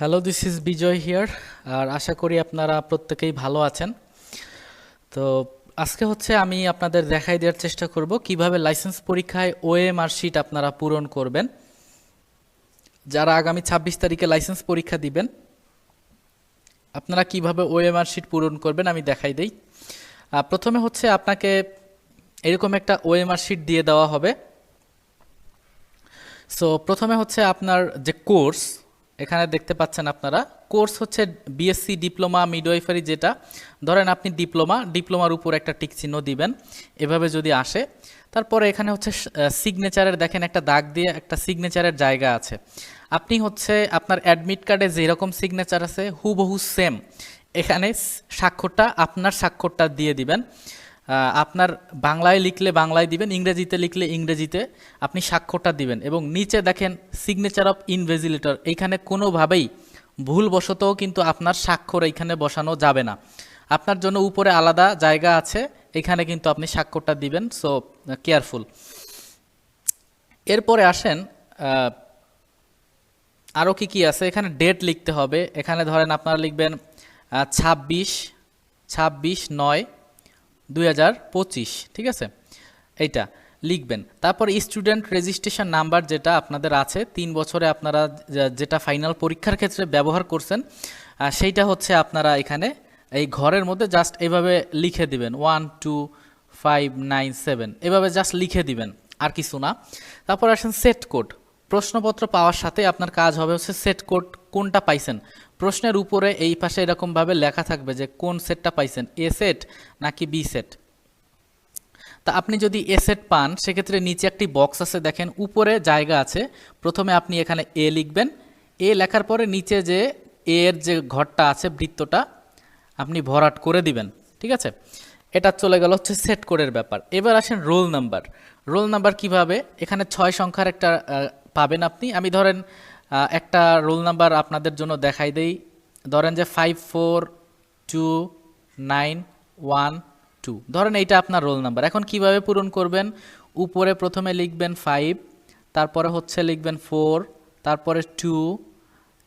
Hello this is Bijoy here আর আশা করি আপনারা প্রত্যেকেই ভালো আছেন। তো আজকে হচ্ছে আমি আপনাদের দেখাই দেওয়ার চেষ্টা করব কীভাবে লাইসেন্স পরীক্ষায় ওএমআর শিট আপনারা পূরণ করবেন। যারা আগামী ছাব্বিশ তারিখে লাইসেন্স পরীক্ষা দিবেন, আপনারা কীভাবে ওএমআর শিট পূরণ করবেন আমি দেখাই দেই। প্রথমে হচ্ছে আপনাকে এরকম একটা ওএমআর শিট দিয়ে দেওয়া হবে। সো প্রথমে হচ্ছে আপনার যে কোর্স এখানে দেখতে পাচ্ছেন আপনারা। কোর্স হচ্ছে বিএসসি ডিপ্লোমা মিডওয়াইফারি যেটা। ধরেন আপনি ডিপ্লোমা, ডিপ্লোমার উপর একটা টিক চিহ্ন দিবেন, এভাবে যদি আসে। তারপরে এখানে হচ্ছে সিগনেচারের দেখেন একটা দাগ দিয়ে একটা সিগনেচারের জায়গা আছে। আপনি হচ্ছে আপনার অ্যাডমিট কার্ডে যেরকম সিগনেচার আছে, হুবহু সেম এখানে স্বাক্ষরটা আপনার স্বাক্ষরটা দিয়ে দিবেন। আপনার বাংলায় লিখলে বাংলায় দিবেন, ইংরেজিতে লিখলে ইংরেজিতে আপনি স্বাক্ষরটা দিবেন এবং নিচে দেখেন সিগনেচার অফ ইনভেজিলেটর এইখানে কোনোভাবেই ভুলবশতও কিন্তু আপনার স্বাক্ষর এইখানে বসানো যাবে না। আপনার জন্য উপরে আলাদা জায়গা আছে, এখানে কিন্তু আপনি স্বাক্ষরটা দিবেন সো কেয়ারফুল এরপরে আসেন আরও কি কি আছে? এখানে ডেট লিখতে হবে। এখানে ধরেন আপনারা লিখবেন ছাব্বিশ ছাব্বিশ নয় দুই হাজার পঁচিশ, ঠিক আছে? এইটা লিখবেন। তারপর স্টুডেন্ট রেজিস্ট্রেশন নাম্বার যেটা আপনাদের আছে, তিন বছরে আপনারা যেটা ফাইনাল পরীক্ষার ক্ষেত্রে ব্যবহার করছেন সেইটা হচ্ছে আপনারা এখানে এই ঘরের মধ্যে জাস্ট এভাবে লিখে দিবেন। One two five nine seven এভাবে জাস্ট লিখে দিবেন। আর কিছু না। তারপর আসেন সেট কোড প্রশ্নপত্র পাওয়ার সাথে আপনার কাজ হবে হচ্ছে সেট কোড কোনটা পাইছেন। প্রশ্নের উপরে এই পাশে এরকমভাবে লেখা থাকবে যে কোন সেটটা পাইছেন এ সেট নাকি বি সেট তা আপনি যদি এ সেট পান, সেক্ষেত্রে নিচে একটি বক্স আছে, দেখেন উপরে জায়গা আছে। প্রথমে আপনি এখানে এ লিখবেন। এ লেখার পরে নিচে যে এ এর যে ঘরটা আছে, বৃত্তটা, আপনি ভরাট করে দিবেন, ঠিক আছে? এটা চলে গেল হচ্ছে সেট কোডের ব্যাপার। এবার আসেন রোল নাম্বার রোল নাম্বার কীভাবে? এখানে ছয় সংখ্যার একটা পাবেন আপনি। আমি ধরেন একটা রোল নাম্বার আপনাদের জন্য দেখাই দেই। ধরেন যে five four two nine one two ধরেন এইটা আপনার রোল নাম্বার। এখন কীভাবে পূরণ করবেন? উপরে প্রথমে লিখবেন ফাইভ তারপরে হচ্ছে লিখবেন ফোর তারপরে টু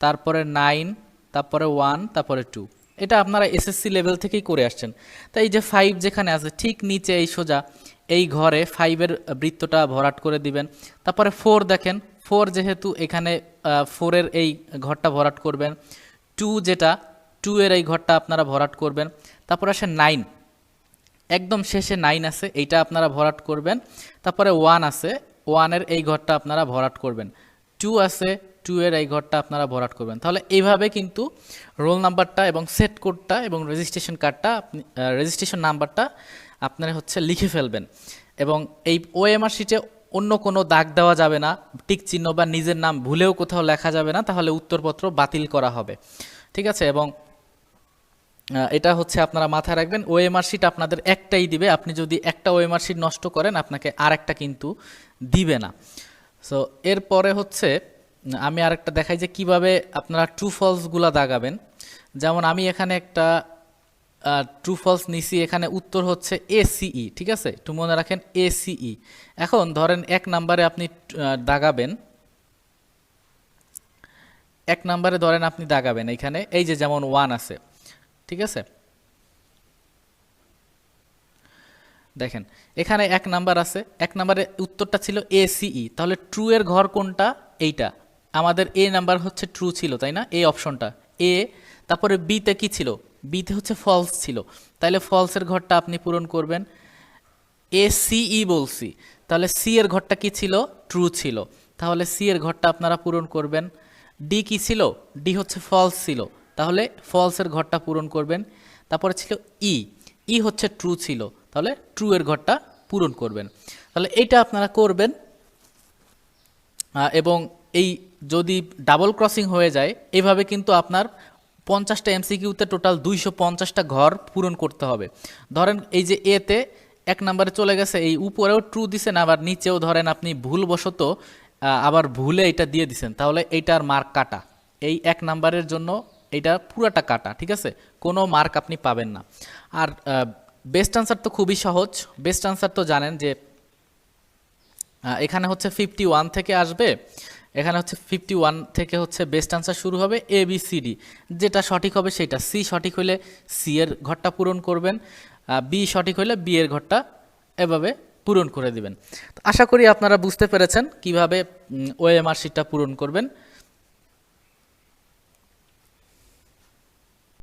তারপরে নাইন তারপরে ওয়ান তারপরে টু এটা আপনারা এসএসসি লেভেল থেকেই করে আসছেন। তাই এই যে ফাইভ যেখানে আছে, ঠিক নিচে এই সোজা, এই ঘরে ফাইভের বৃত্তটা ভরাট করে দিবেন। তারপরে ফোর দেখেন ফোর যেহেতু এখানে ফোরের এই ঘরটা ভরাট করবেন, টু যেটা, টু এর এই ঘরটা আপনারা ভরাট করবেন, তারপর আসে নাইন। একদম শেষে নাইন আছে, এইটা আপনারা ভরাট করবেন, তারপরে ওয়ান আছে, ওয়ানের এই ঘরটা আপনারা ভরাট করবেন। টু আছে, টু এর এই ঘরটা আপনারা ভরাট করবেন। তাহলে এইভাবে কিন্তু রোল নাম্বারটা এবং সেট কোডটা এবং রেজিস্ট্রেশন কার্ডটা আপনি রেজিস্ট্রেশন নাম্বারটা আপনারা হচ্ছে লিখে ফেলবেন। এবং এই ওএমআর শিটে অন্য কোনো দাগ দেওয়া যাবে না, টিক চিহ্ন বা নিজের নাম ভুলেও কোথাও লেখা যাবে না, তাহলে উত্তরপত্র বাতিল করা হবে। ঠিক আছে? এবং এটা হচ্ছে আপনারা মাথায় রাখবেন, ওএমআর শিট আপনাদের একটাই দিবে, আপনি যদি একটা ওএমআর শিট নষ্ট করেন, আপনাকে আরেকটা কিন্তু দিবে না। সো এরপরে হচ্ছে, আমি আরেকটা দেখাই যে কীভাবে আপনারা ট্রু ফলসগুলা দাগাবেন। যেমন আমি এখানে একটা ট্রু ফলস নিছি এখানে উত্তর হচ্ছে এসিই ঠিক আছে? একটু মনে রাখেন এসিই এখন ধরেন এক নাম্বারে আপনি দাগাবেন। এক নাম্বারে ধরেন আপনি দাগাবেন এখানে, এই যে যেমন ওয়ান আছে, ঠিক আছে? দেখেন, এখানে এক নাম্বার আছে, এক নাম্বারে উত্তরটা ছিল এসিই তাহলে ট্রু এর ঘর কোনটা? এইটা। আমাদের এ নাম্বার হচ্ছে ট্রু ছিল, তাই না? এই অপশনটা এ তারপরে বিতে কি ছিল? বিতে হচ্ছে ফলস ছিল। তাহলে ফলসের ঘরটা আপনি পূরণ করবেন। এ সিই বলছি। তাহলে সি এর ঘরটা কি ছিল? ট্রু ছিল। তাহলে সি এর ঘরটা আপনারা পূরণ করবেন। ডি কি ছিল? ডি হচ্ছে ফলস ছিল। তাহলে ফলসের ঘরটা পূরণ করবেন। তারপরে ছিল ই ই হচ্ছে ট্রু ছিল। তাহলে ট্রু এর ঘরটা পূরণ করবেন। তাহলে এইটা আপনারা করবেন। এবং এই যদি ডাবল ক্রসিং হয়ে যায়, এভাবে কিন্তু আপনার পঞ্চাশটা এমসিকিউতে টোটাল দুইশো পঞ্চাশটা ঘর পূরণ করতে হবে। ধরেন এই যে এতে এক নম্বরে চলে গেছে, এই উপরেও ট্রু দিছেন, আবার নিচেও ধরেন আপনি ভুলবশত আবার ভুলে এটা দিয়ে দিছেন, তাহলে এইটার মার্ক কাটা। এই এক নাম্বারের জন্য এইটা পুরাটা কাটা, ঠিক আছে? কোনো মার্ক আপনি পাবেন না। আর বেস্ট আনসার তো খুবই সহজ। বেস্ট আনসার তো জানেন যে এখানে হচ্ছে ফিফটি ওয়ান থেকে আসবে। এখানে হচ্ছে ফিফটি ওয়ান থেকে হচ্ছে বেস্ট আনসার শুরু হবে এ বি সি ডি যেটা সঠিক হবে সেটা। সি সঠিক হলে সি এর ঘরটা পূরণ করবেন বি সঠিক হলে বি এর ঘরটা এভাবে পূরণ করে দিবেন। আশা করি আপনারা বুঝতে পেরেছেন কীভাবে ওএমআর শিটটা পূরণ করবেন।